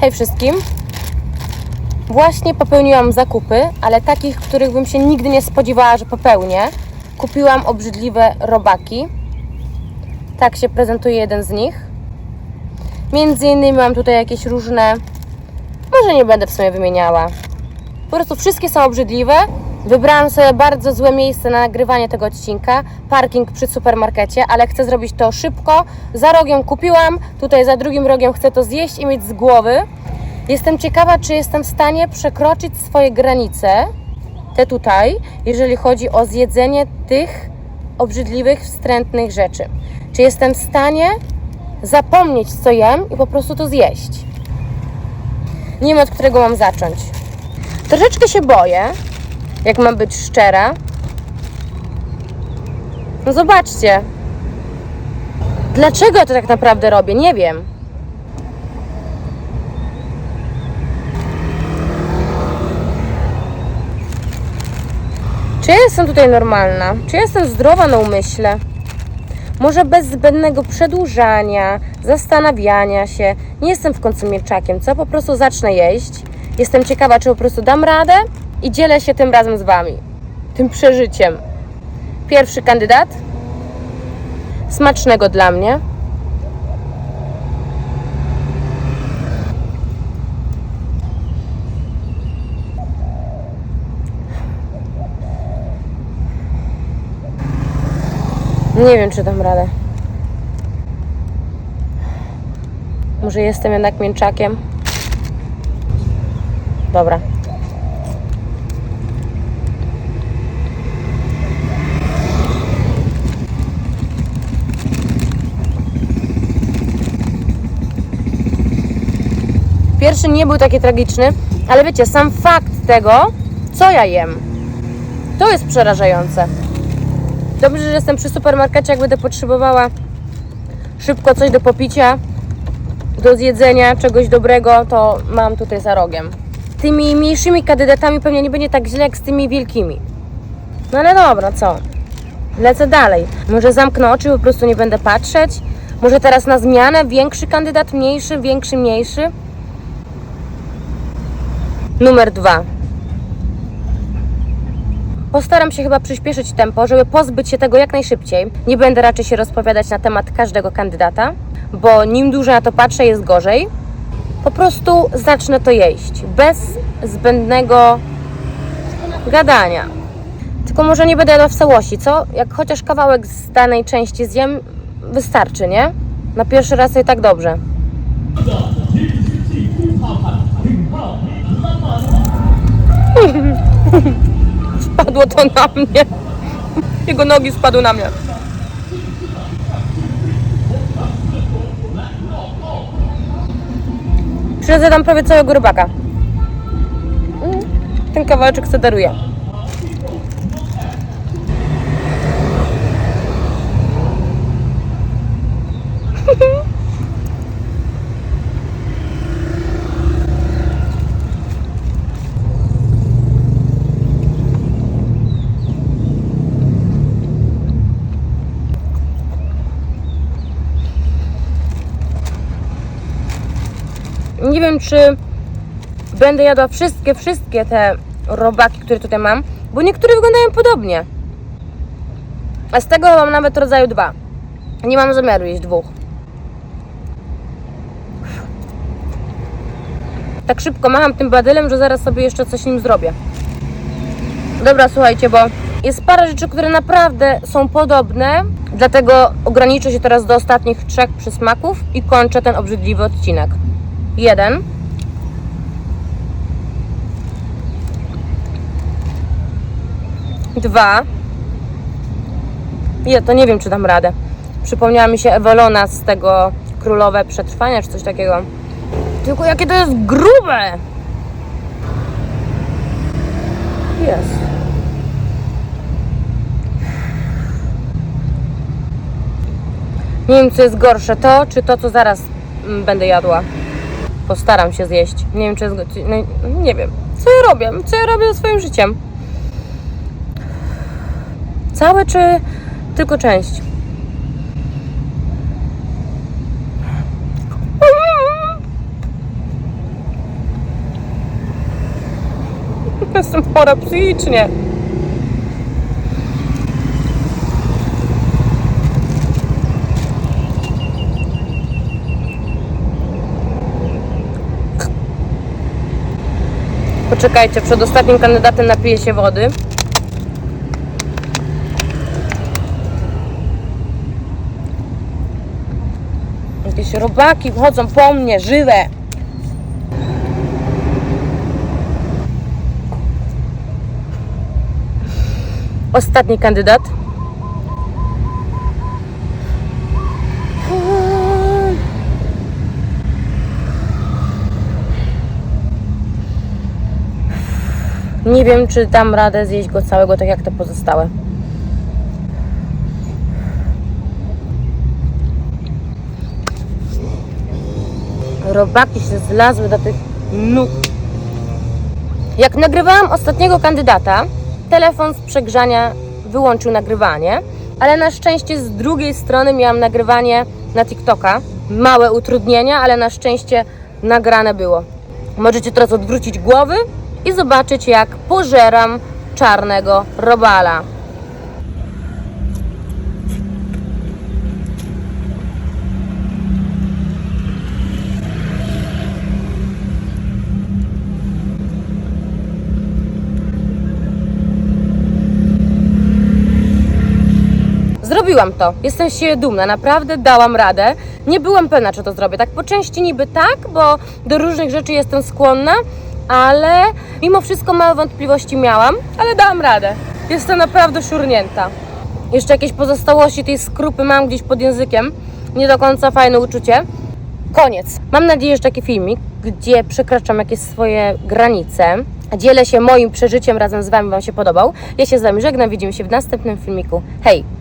Hej wszystkim. Właśnie popełniłam zakupy, ale takich, których bym się nigdy nie spodziewała, że popełnię. Kupiłam obrzydliwe robaki. Tak się prezentuje jeden z nich. Między innymi mam tutaj jakieś różne. Może nie będę w sumie wymieniała. Po prostu wszystkie są obrzydliwe. Wybrałam sobie bardzo złe miejsce na nagrywanie tego odcinka. Parking przy supermarkecie, ale chcę zrobić to szybko. Za rogiem kupiłam, tutaj za drugim rogiem chcę to zjeść i mieć z głowy. Jestem ciekawa, czy jestem w stanie przekroczyć swoje granice, te tutaj, jeżeli chodzi o zjedzenie tych obrzydliwych, wstrętnych rzeczy. Czy jestem w stanie zapomnieć, co jem i po prostu to zjeść. Nie wiem, od którego mam zacząć. Troszeczkę się boję, jak mam być szczera. No zobaczcie. Dlaczego ja to tak naprawdę robię? Nie wiem. Czy ja jestem tutaj normalna? Czy ja jestem zdrowa na umyśle? Może bez zbędnego przedłużania, zastanawiania się. Nie jestem w końcu mieczakiem, co? Po prostu zacznę jeść. Jestem ciekawa, czy po prostu dam radę i dzielę się tym razem z Wami. Tym przeżyciem. Pierwszy kandydat. Smacznego dla mnie. Nie wiem, czy dam radę. Może jestem jednak mięczakiem? Dobra. Pierwszy nie był taki tragiczny, ale wiecie, sam fakt tego, co ja jem, to jest przerażające. Dobrze, że jestem przy supermarkecie, jak będę potrzebowała szybko coś do popicia, do zjedzenia, czegoś dobrego, to mam tutaj za rogiem. Tymi mniejszymi kandydatami pewnie nie będzie tak źle jak z tymi wielkimi. No ale dobra, co? Lecę dalej. Może zamknę oczy, po prostu nie będę patrzeć. Może teraz na zmianę większy kandydat, mniejszy, większy, mniejszy. Numer dwa. Postaram się chyba przyspieszyć tempo, żeby pozbyć się tego jak najszybciej. Nie będę raczej się rozpowiadać na temat każdego kandydata, bo nim dłużej na to patrzę, jest gorzej. Po prostu zacznę to jeść bez zbędnego gadania. Tylko może nie będę jadła w całości, co? Jak chociaż kawałek z danej części zjem, wystarczy, nie? Na pierwszy raz i tak dobrze. Spadło to na mnie. Jego nogi spadły na mnie. Przyrodzę tam prawie całego rybaka. Mm, Ten kawałeczek co daruję. Nie wiem, czy będę jadła wszystkie, wszystkie te robaki, które tutaj mam, bo niektóre wyglądają podobnie. A z tego mam nawet rodzaju dwa. Nie mam zamiaru jeść dwóch. Tak szybko macham tym badylem, że zaraz sobie jeszcze coś nim zrobię. Dobra, słuchajcie, bo jest parę rzeczy, które naprawdę są podobne, dlatego ograniczę się teraz do ostatnich trzech przysmaków i kończę ten obrzydliwy odcinek. Jeden. Dwa. Ja to nie wiem, czy dam radę. Przypomniała mi się Ewelona z tego Królowe Przetrwania, czy coś takiego. Tylko jakie to jest grube! Jest. Nie wiem, co jest gorsze, to czy to, co zaraz mm, będę jadła. Postaram się zjeść. Nie wiem, czy jest. No, no nie wiem. Co ja robię? Co ja robię ze swoim życiem? Całe czy tylko część? Jestem chora psychicznie. Poczekajcie, przed ostatnim kandydatem napiję się wody. Jakieś robaki wchodzą po mnie, żywe. Ostatni kandydat. Nie wiem, czy dam radę zjeść go całego, tak jak te pozostałe. Robaki się zlazły do tych nóg. Jak nagrywałam ostatniego kandydata, telefon z przegrzania wyłączył nagrywanie, ale na szczęście z drugiej strony miałam nagrywanie na TikToka. Małe utrudnienia, ale na szczęście nagrane było. Możecie teraz odwrócić głowy i zobaczyć, jak pożeram czarnego robala. Zrobiłam to. Jestem siebie dumna, naprawdę dałam radę. Nie byłam pewna, czy to zrobię. Tak po części niby tak, bo do różnych rzeczy jestem skłonna, ale mimo wszystko małe wątpliwości miałam, ale dałam radę. Jestem naprawdę szurnięta. Jeszcze jakieś pozostałości tej skrupy mam gdzieś pod językiem. Nie do końca fajne uczucie. Koniec. Mam nadzieję, że taki filmik, gdzie przekraczam jakieś swoje granice, dzielę się moim przeżyciem razem z Wami, Wam się podobał. Ja się z Wami żegnam, widzimy się w następnym filmiku. Hej!